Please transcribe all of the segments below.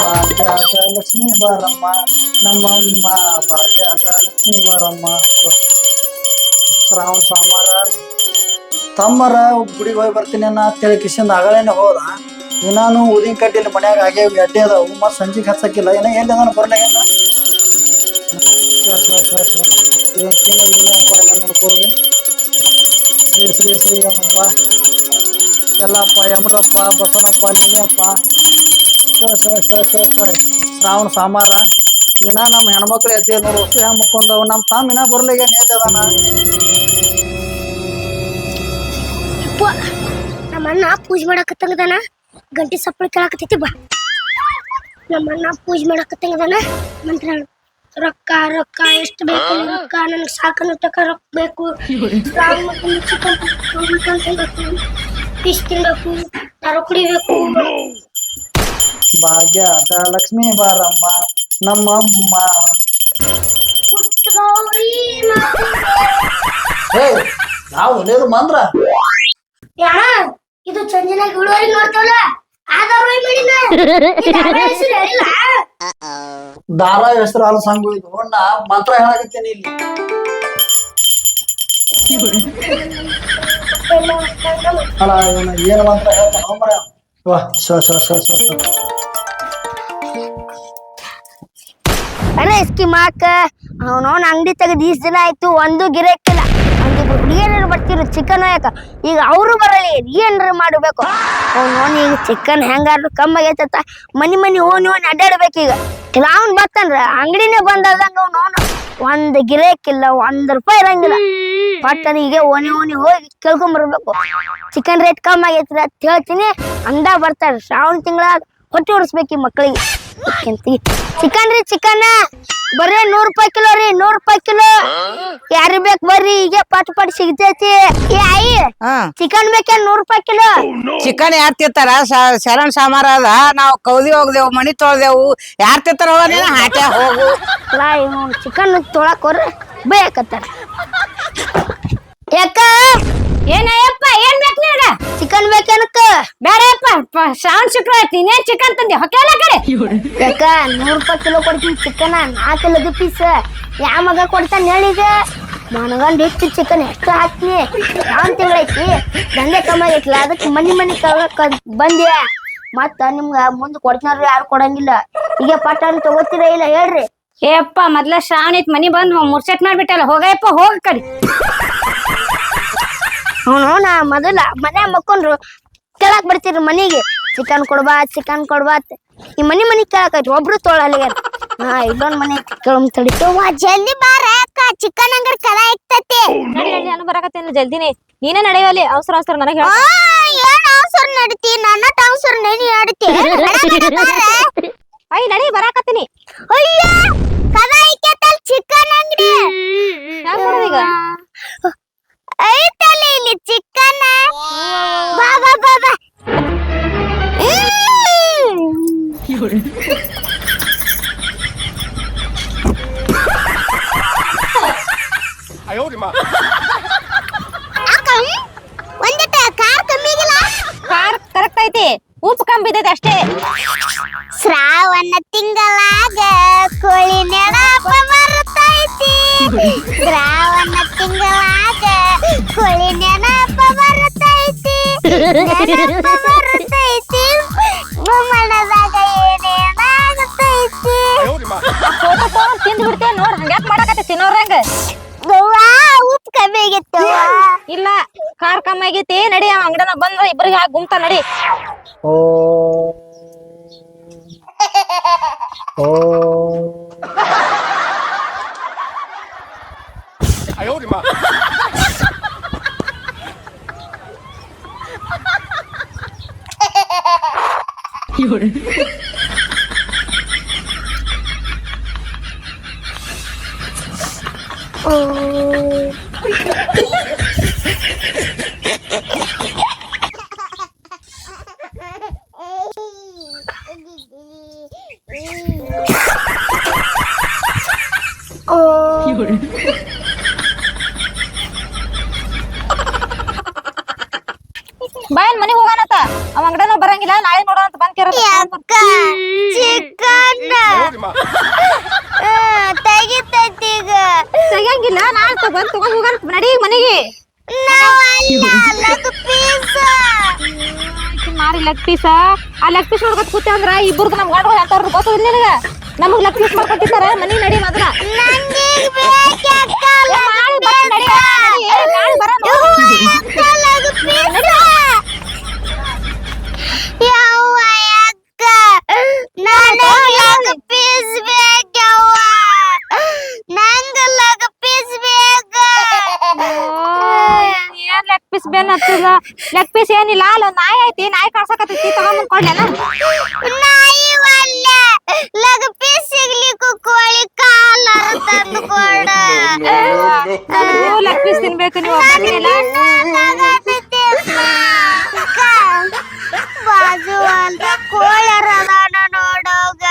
ಭಾಗ್ಯದ ಲಕ್ಷ್ಮೀ ಬಾರಮ್ಮ ನಮ್ಮಮ್ಮ ಭಾಗ್ಯದ ಲಕ್ಷ್ಮೀ ಬಾರಮ್ಮ ಶ್ರಾವಣ ಸೋಮವಾರ, ತಮ್ಮರ ಗುಡಿಗೆ ಹೋಗಿ ಬರ್ತೀನಿ ಅನ್ನ ಅಂತೇಳಿ ಕಿಶನ್ ಆಗಳೇನೆ ಹೋದ. ಇನ್ನಾನು ಊದಿನ ಕಡ್ಡಿನ ಮನ್ಯಾಗ ಹಾಗೆ ಅಡ್ಡಿ ಅದ ಉಮ್ಮ ಸಂಜೆಗೆ ಹಚ್ಚಕ್ಕಿಲ್ಲ ಏನ ಎಲ್ಲಿ ಅದನ್ನು ಬರಲಾಗಿಲ್ಲ ನೋಡ್ಕೊಳ್ಳೋದು ಶ್ರೀ ಶ್ರೀ ಶ್ರೀ ಅಮ್ಮಪ್ಪ ಎಲ್ಲಪ್ಪ ಯಮರಪ್ಪ ಬಸವನಪ್ಪ ಲಿಂಗಪ್ಪ ಶ್ರಾವಣ ಸಾಮಾರ ಇನ್ನ ನಮ್ಮ ಹೆಣ್ಮಕ್ಳು ಎದ್ದೆ ನೋಡು ಹೊಸ ಹೆಂಗ್ ಮುಕ್ಕೊಂಡವು ನಮ್ಮ ತಮ್ಮ ಇನ್ನ ಬರ್ಲಿಗೆ ಹೇಳ್ತದಾನ ನಮ್ಮ ಅಣ್ಣ ಪೂಜೆ ಮಾಡಕತ್ತಂಗದಾನ ಗಂಟೆ ಸಪ್ಪಳ ಕೇಳಕತ್ತೈತಿ ಬಾ. ನಮ್ಮ ಅಣ್ಣ ಪೂಜೆ ಮಾಡಕತ್ತಂಗದಾನ ಮಂತ್ರ ಹೇಳು. ರೊಕ್ಕ ರೊಕ್ಕ ಎಷ್ಟು ಬೇಕು ರೊಕ್ಕ? ನನ್ಗೆ ಸಾಕನ್ನು ತಕ ರೊಕ್ಕ ಬೇಕು. ರಾಮ ಫಿಶ್ ತಿನ್ಬೇಕು ಕುಡಿಬೇಕು. ಭಾಗ್ಯದ ಲಕ್ಷ್ಮೀ ಬಾರಮ್ಮ ನಮ್ಮಮ್ಮ. ಅಮ್ಮ ಹೇ ನಾವು ಒಳ್ಳೇದು ಮಂದ್ರ. ಯಾ ಇದು ಚಂದಿನ ಇಳುವರಿ ನೋಡ್ತಾವಲ್ಲ? ಮಾಡಿನ ಹೆಸರು ಹೇಳಿಲ್ಲ? ದಾರ ಹೆಸರು ಅಲ್ಲ ಸಂಗು ಇದು. ನಾ ಮಂತ್ರ ಹೇಳಕತ್ತೀನಿ ಇಲ್ಲಿ. ಅಲ್ಲ ಅಂಗಡಿ ತೆಗೆದು ಈಸ್ ದಿನ ಆಯ್ತು, ಒಂದು ಗಿರಾಕಿಲ್ಲ ಒಂದಿಬ್ರು ಹುಡುಗಿಯರು ಬರ್ತಿರು ಚಿಕನ್ ಯಾಕ ಈಗ ಅವರು ಬರಲಿ, ಏನ್ರ ಮಾಡಬೇಕು? ಅವ್ನವನ್ ಈಗ ಚಿಕನ್ ಹೆಂಗಾದ್ರು ಕಮ್ಮಿ ಆಗೈತತ್ತ ಮನಿ ಮನಿ ಓನ್ ಓನ್ ಅಡ್ಡಾಡ್ಬೇಕು ಈಗ ಇಲ್ಲ, ಅವ್ನ್ ಬರ್ತನ್ರ? ಅಂಗಡಿನೇ ಬಂದಾದಂಗ ಅವ್ನವನು ಒಂದ್ ಗಿರೇಕಿಲ್ಲ ಒಂದ್ ರೂಪಾಯಿ ಇರಂಗಿಲ್ಲ. ಪಟ್ಟನಿಗೆ ಓಣಿ ಓನಿ ಹೋಗಿ ಹೋಗಿ ಕೇಳ್ಕೊಂಬರ್ಬೇಕು ಚಿಕನ್ ರೇಟ್ ಕಮ್ಮಿ ಆಗೈತ್ರಿ ಅಂತ ಹೇಳ್ತೀನಿ. ಅಂದ ಬರ್ತಾರೆ. ಶ್ರಾವಣ ತಿಂಗಳ ಹೊಟ್ಟೆ ಉಡಿಸ್ಬೇಕು ಈ ಮಕ್ಕಳಿಗೆ ಚಿಕನ್ ರೀ ಚಿಕನ್. ಬರ್ರಿ ನೂರ್ ರೂಪಾಯಿ ಕಿಲೋ ರೀ ನೂರ್ ರೂಪಾಯಿ ಕಿಲೋ. ಯಾರಿಗ್ ಬೇಕು ಬರ್ರಿ ಈಗ ಪಟ್ ಪಟ್ ಸಿಗ್ತೈತಿ. ಏ ಆಯಿ ಹಾ. ಚಿಕನ್ ಬೇಕೇನ್ ನೂರ್ ರೂಪಾಯಿ ಕಿಲೋ? ಚಿಕನ್ ಯಾರ್ ತಿಂತಾರ? ಶ- ಶರಣ್ ಸಾಮಾರ ಅದ. ನಾವ್ ಕೌದಿ ಹೋಗ್ದೇವು ಮಣಿ ತೊಳ್ದೇವು. ಯಾರ್ ತಿಂತಾರ ಹೋಗ ನೀನು? ಹಾಟ್ಯಾ ಹೋಗು. ಚಿಕನ್ ತೊಳಕ್ ಹೋರ ಬೇಕತ್ತಾರ. ಯಾಕ ಏನ್ ಬೇಕು ನಿನಗ ಚಿಕನ್ ಬೇಕೇನಕ್ಕ ಬೇಡಪ್ಪ ಶ್ರಾವಣ ಶುಕ್ರ ಐತಿ ನೀನೇನ್ ಚಿಕನ್ ತಂದಿ ಹೊಕ್ಕೆಲ್ಲ ಕಡೆ? ಯಾಕ ನೂರ್ ರೂಪಾಯಿ ಕಿಲೋ ಕೊಡ್ತೀನಿ ಚಿಕನ್ ನಾಲ್ಕಲ್ಲದು ಪೀಸ್ ಯಾ ಮಗ ಕೊಡ್ತಾನೆ ಹೇಳಿದ ಮನಗಂಡ್ ಇಟ್ಟು ಚಿಕನ್ ಎಷ್ಟು ಹಾಕ್ತೀನಿ? ಯಾವ ತಿಂಗಳೈತಿ. ದಂಧೆ ಕಮ್ಮಿ ಇಟ್ಲ ಅದಕ್ಕೆ ಮನಿ ಮನಿ ತಗೊಳಕ್ ಬಂದ್ಯಾ ಮತ್ತ ನಿಮ್ಗ ಮುಂದ್ ಕೊಡ್ತಾರ ಯಾರು ಕೊಡಂಗಿಲ್ಲ. ಈಗ ಪಟ್ಟಣ ತಗೋತೀರ ಇಲ್ಲ ಹೇಳ್ರಿ. ಏಪ್ಪ ಮೊದ್ಲ ಶ್ರಾವಣ ಐತ್ ಮನಿ ಬಂದ್ ಮುರ್ಸೆಟ್ ಮಾಡ್ಬಿಟ್ಟಲ್ಲ. ಹೋಗಯಪ್ಪ ಹೋಗ ಕಡಿ. ಹ್ಞೂ ನಾ ಮೊದಲ ಮನೆ ಮಕ್ಕೊಂಡ್ರು ಕೇಳಕ್ ಬರ್ತೀರಿ ಮನಿಗೆ. ಚಿಕನ್ ಕೊಡ್ಬಾ ಚಿಕನ್ ಕೊಡ್ಬಾ ಈ ಮನಿ ಮನಿ ಕೇಳಕೈತಿ ಒಬ್ರು ತೊಳಲಿಗೆ ಹಾ ಇಲ್ಲೊಂದ್ ಮನೆ ಕೇಳಮ್ ತಡಿತು ಜಲ್ದಿ ಬಾರ ಅಕ್ಕ. ಚಿಕನ್ ಅಂಗಡಿ ಕಲ ಇಕ್ತತಿ. ನಡಿ ನಡಿ ನಾನು ಬರಕತ್ತೇನು ಜಲ್ದಿನಿ. ನೀನೇ ನಡೆಯವಲ್ಲಿ ಅವಸರ ಅವಸರ ನನಗೆ ಆ, ಏನ್ ಅವಸರ ನಡಿತಿ? ನನ್ನ ಅವಸರ ನೀನು ಆಡ್ತಿ ಅಯ್ಯ ನಡಿ ಬರಾಕತ್ತೀನಿ. ಅಯ್ಯ ಕದ ಇಕ್ಕತ್ತಲ್ ಚಿಕನ್ ಅಂಗಡಿ. ಯಾಕೆ ಮಾಡೋದೀಗ ಐತಲ್ಲ ಇಲ್ಲಿ ಚಿಕನ್. ಬಾ ಬಾ ಬಾ ಬಾ. ನೆನಪ ಬರ್ತೈತಿ ಮನದಾಗ ಏನೇನಾಗತೈತಿ ಫೋಟೋ ತಗೊಂಡ್ ತಿಂದು ಬಿಡ್ತೇನೆ ನೋಡ್ ಹಂಗ್ಯಾಕ್ ಮಾಡಾಕತ್ತೆ ತಿನ್ನೋರಂಗ ಗೋವಾ ಉಪ್ಪು ಕಮ್ಮಿ ಆಗಿತ್ತು ಇಲ್ಲ ಕಾರ್ ಕಮ್ಮಿ ಆಗೈತಿ ನಡಿ ಅವ ಅಂಗಡನ ಬಂದ್ರ ಇಬ್ಬರಿಗೆ ಹಾಕಿ ಗುಮ್ತ ನಡಿ. ಓ. ಓ. 이거를. 어... 이거를. ಅವ ಅಂಗಡನ ಬರಂಗಿಲ್ಲ ನಾಳೆ ನೋಡೋಣ ಅಂತ ಬಂದ್ ಕೇರ ಚಿಕನ್ ತೆಗಿತೈತಿ ಈಗ. ತೆಗಿಯಂಗಿಲ್ಲ ನಾಳೆ ಬಂದು ತಗೊಂಡ್ ಹೋಗಣ ನಡಿ ಮನೆಗೆ. ಮಾರಿ ಲೆಗ್ ಪೀಸ ಆ ಲೆಗ್ ಪೀಸ್ ನೋಡ್ಕೊತ ಕೂತೆ ಅಂದ್ರ ಇಬ್ಬರದು ನಮ್ ಗಂಡ ಅಂತ ಗೊತ್ತಿಲ್ಲ ನಿನಗ? ನಮಗ್ ಲೆಗ್ ಪೀಸ್ ಮಾಡ್ಕೊಟ್ಟಿರ್ತಾರ ಮನಿ ನಡಿ ಮೊದಲ ನಡಿ ನಡಿ, ನಾಳೆ ಬರೋಣ ಯವ್ವ ಅಕ್ಕ ನನಗೆ ಪೀಸ್ ಬೇಕವ್ವ ನಂಗ ಲಗ ಪೀಸ್ ಬೇಕ ಏನ್ ಲೆಗ್ ಪೀಸ್ ಬೇನ್ ಲೆಗ್ ಪೀಸ್ ಏನಿಲ್ಲ ಅಲ್ಲ ಒಂದ್ ನಾಯಿ ಐತಿ ನಾಯಿ ಕಾಡ್ಸಕತ್ತೈತಿ ತಗೊಂಡ್ ಕೊಡ್ಲೇನ ನಾಯಿ ಲೆಗ್ ಲಗ ಪೀಸ್ ಸಿಗ್ಲಿಕ್ಕೂ ಕೋಳಿ ಕಾಲ ತಂದು ಕೊಡ. ಲೆಗ್ ಪೀಸ್ ತಿನ್ಬೇಕು ನೀವು ಬಾಜು ಅಂತ ಕೋಳರ ಅದಾನ ನೋಡೋಗ.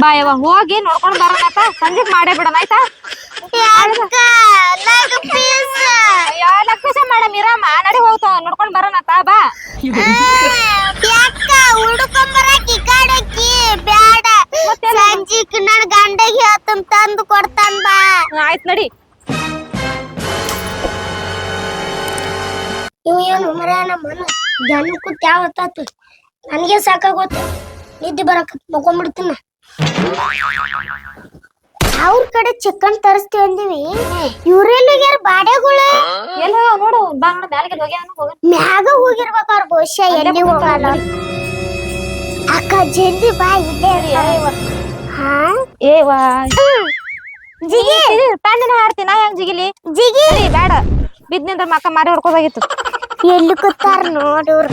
ಬಾ ಯವ್ವ ಹೋಗಿ ನೋಡ್ಕೊಂಡ್ ಬರೋಣಪ್ಪ ಸಂಜೆಗ್ ಮಾಡೇ ಬಿಡೋಣ ಆಯ್ತಾ? ಲಗ ಪೀಸ್ ಅಯ್ಯೋ ಲೆಗ್ ಪೀಸ್ ಮಾಡಮ್ ಇರಮ್ಮ ನಡಿ ಹೋಗ್ತಾವ ನೋಡ್ಕೊಂಡ್ ತಾ ಬಾ. ಯಾಕ ಹುಡುಕೊಂಬರಕ್ ಈ ಕಡೆಕಿ ಬ್ಯಾಡ. ಸಂಜಿಕ್ ನನ್ ಗಂಡಗೆ ಹೇಳ್ತನ್ ತಂದು ಕೊಡ್ತಾನ ಬಾ. ಆಯ್ತ್ ನಡಿ. ಇವ್ ಏನು ಮರ ನಮ್ಮನ ಜನ ಕೂತ್ ಯಾವ ಹೊತ್ತಾತು ನನಗೆ ಸಾಕಾಗೋತು ನಿದ್ದೆ ಬರಕ ಮಕ್ಕೊಂಡ್ಬಿಡ್ತೀನ ಅವ್ರ ಕಡೆ ಚಿಕನ್ ತರಿಸ್ತೀವಿ ಅಂದಿವಿ ಇವ್ರೆಲ್ಲಿಗ್ಯಾರ ಬಾಡೆಗಳು ಎಲ್ಲಿ ನೋಡು ಬಾ ನೋಡು ಮ್ಯಾಲಿಗೆ ಹೋಗ ಮ್ಯಾಗ ಹೋಗಿರ್ಬೇಕು ಅವ್ರ ಬಹುಶಃ ಎಲ್ಲಿ ಹೋಗಲ್ಲ. ಅಕ್ಕ ಜಲ್ದಿ ಬಾ ಇಲ್ಲೇ. ಹಾ? ಏವಾ ಜಿಗಿ! ಪ್ಯಾಂಡಿನ ಹಾಡ್ತೀನಿ ನಾ ಹೆಂಗ್ ಜಿಗಿಲಿ? ಜಿಗಿ! ಬೇಡ. ಬಿದ್ನಿಂದ್ರ ಮಕ್ಕ ಮಾರಿ ಹೊಡ್ಕೋದಾಗಿತ್ತು ಎಲ್ಲಿ ಕೂತಾರ ನೋಡವ್ರು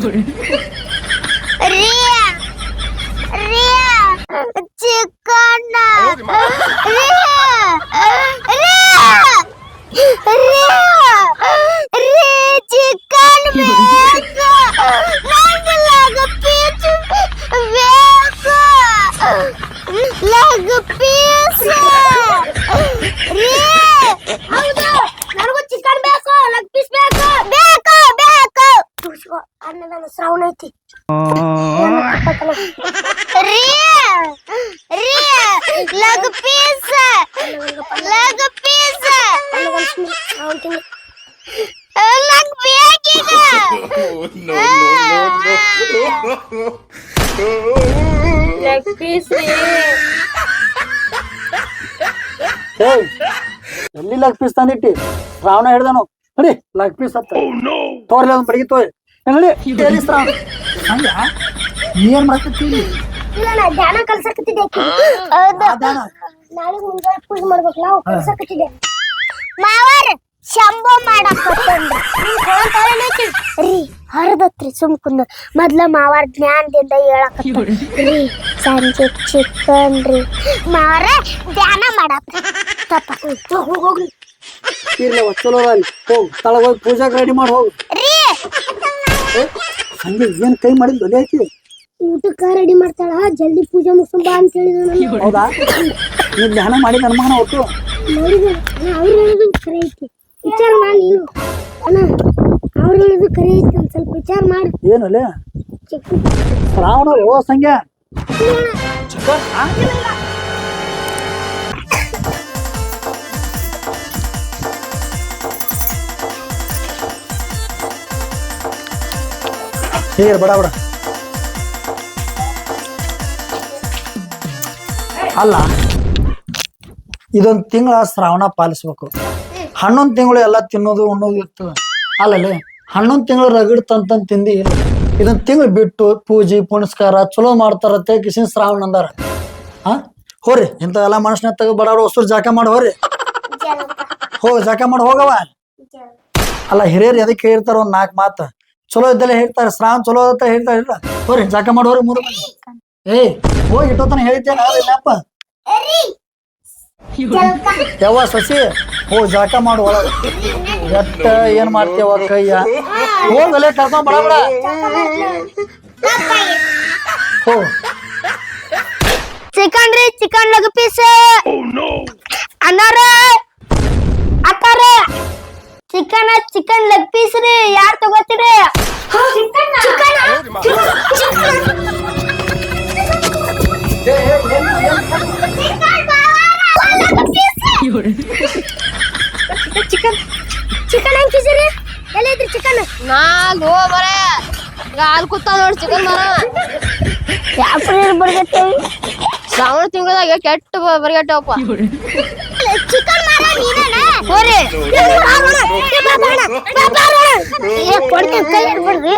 嘴啊！瑞啊！几个呢？瑞啊！瑞啊！瑞啊！ಎಲ್ಲಿ ಲಗ್ ಪೀಸ್ ತಂದಿಟ್ಟಿ? ಶ್ರಾವಣ ಹಿಡ್ದನು ನಡಿ ಲಗ್ ಪೀಸ್ ಹತ್ತ ತೋರ್ಲಿ ಅದನ್ನ ಬಡಗಿ ತೋರಿ. ನೋಡಿ ಎಲ್ಲಿ ಶ್ರಾವಣ ಹಂಗ? ಏನ್ ಇಲ್ಲ? ನಾ ಧ್ಯಾನ ಕಲ್ಸಕತ್ತಿದ್ದೆ ಹೌದು. ನಾಳೆ ಮುಂಜಾನೆ ಪೂಜೆ ಮಾಡ್ಬೇಕು ನಾವು ಕಲ್ಸಕತ್ತಿದ್ದೆ. ಮಾವರ್ ಶಂಭೋ ಮಾಡಕ್ ರೀ ಹರಿದತ್ರಿ ಸುಮ್ ಕುಂದ ಮೊದ್ಲ ಮಾವಾರ ಜ್ಞಾನದಿಂದ ಹೇಳಕತ್ತ ರೀ ಸಂಜೆ ಚಿಕನ್ ರೀ. ಮಾರೇ ಧ್ಯಾನ ಮಾಡಕ್ ತಪ್ಪ. ಹೋಗ್ಲಿ. ಇರ್ಲಿ ಅವ್ವ, ಚಲೋ ಅದ ಅಲ್ಲಿ ಹೋಗ್ ತಳಗ ಹೋಗಿ ಪೂಜೆ ರೆಡಿ ಮಾಡಿ ಹೋಗು. ರೀ. ಸಂಜೆ ಏನ್ ಕೈ ಮಾಡಿದ್ ಒಲೆ ಹಾಕಿ ಊಟಕ್ಕ ರೆಡಿ ಮಾಡ್ತಾಳ. ಜಲ್ದಿ ಪೂಜೆ ಮುಗಿಸ್ಕೊಂಡ್ ಬಾ ಅಂತ ಹೇಳಿದ ಹೌದಾ? ನೀ ಧ್ಯಾನ ಮಾಡಿದ ಅನುಮಾನ ಹೊತ್ತು ನೋಡಿದೆ. ಅವ್ರು ಹೇಳೋದು ಕರೆ ಐತಿ. ವಿಚಾರ ಮಾಡಿ ನೀನು. ಅಣ್ಣ ಅವ್ರು ಹೇಳೋದು ಕರೆ ಐತಿ. ಒಂದ್ ಸ್ವಲ್ಪ ವಿಚಾರ ಮಾಡಿ. ಏನಲ್ಲ ಶ್ರಾವಣ ಓ ಸಂಖ್ಯಾ ಚಿಕನ್ है ಬಡ ಬಡ. ಅಲ್ಲ, ಇದೊಂದು ತಿಂಗಳ ಶ್ರಾವಣ ಪಾಲಿಸ್ಬೇಕು. ಹನ್ನೊಂದು ತಿಂಗಳು ಎಲ್ಲ ತಿನ್ನೋದು ಉಣ್ಣೋದು ಇರ್ತದೆ. ಅಲ್ಲಲ್ಲಿ, ಹನ್ನೊಂದು ತಿಂಗಳು ರಗಡ್ ತಂತಂದು ತಿಂದಿ ಇದೊಂದು ತಿಂಗಳು ಬಿಟ್ಟು ಪೂಜೆ ಪುನಸ್ಕಾರ ಚಲೋ ಮಾಡ್ತಾರತ್ತೆ ಕಿಶನ್ ಶ್ರಾವಣ ಅಂದಾರ. ಹಾ? ಹೋರಿ ಇಂಥವೆಲ್ಲ ಮನುಷ್ಯನ ತಗ ಬಡವ್ರ ಹೊಸರು ಜಾಕ ಮಾಡಿ ಹೋರಿ. ಹೋ ಜಾಕ ಮಾಡಿ ಹೋಗವ. ಅಲ್ಲ ಹಿರಿಯರು ಎದಕ್ಕೆ ಹೇಳ್ತಾರ ಒಂದ್ ನಾಲ್ಕು ಮಾತು? ಚಲೋ ಇದ್ದಲ್ಲೇ ಹೇಳ್ತಾರೆ ಶ್ರಾವಣ ಚಲೋ ಅಂತ ಹೇಳ್ತಾರ ಇಲ್ಲ? ಹೋರಿ ಜಾಕ ಮಾಡಿ ಹೋರಿ ಮೂರು ಮಂದಿ. ಏಯ್ ಹೋಗಿ ಇಟ್ಟೋತನ ಹೇಳ್ತೇನೆ ಇಲ್ಲಪ್ಪ ಯವ್ವ ಸಸಿ ಹೋ ಜಾಕ ಮಾಡಿ ಒಳಗ. ಎಟ್ಟ ಏನ್ ಮಾಡ್ತೇವ ಕೈಯ? ಹೋಗಲೇ ಕರ್ಕೊಂಡ್ ಬಡ ಬಡ. ಹೋ. ಚಿಕನ್ ರೀ ಚಿಕನ್ ಲಗ್ ಪೀಸ್. ಅನ್ನಾರ. ಅಕ್ಕಾರ ಚಿಕನ್ ಚಿಕನ್ ಲೆಗ್ ಪೀಸ್ ರೀ. ಯಾರ್ ತಗೋತೀರಿ? ಗಾಲ್ ಕೂತ ನೋಡ್ ಚಿಕನ್ ಮರ. ಯಾಪ್ರಿ ಬರ್ಗತ್ತೇವಿ ಶ್ರಾವಣ ತಿಂಗಳದಾಗ ಕೆಟ್ಟ ಬರ್ಗಟ್ಟವಪ್ಪ ಚಿಕನ್ ಮಾರ ನೀನೇನ? ಹೋರಿ. ಏ ಕೊಡ್ತೀನಿ ಕೈ ಹಿಡ್ಬಿಡ್ರಿ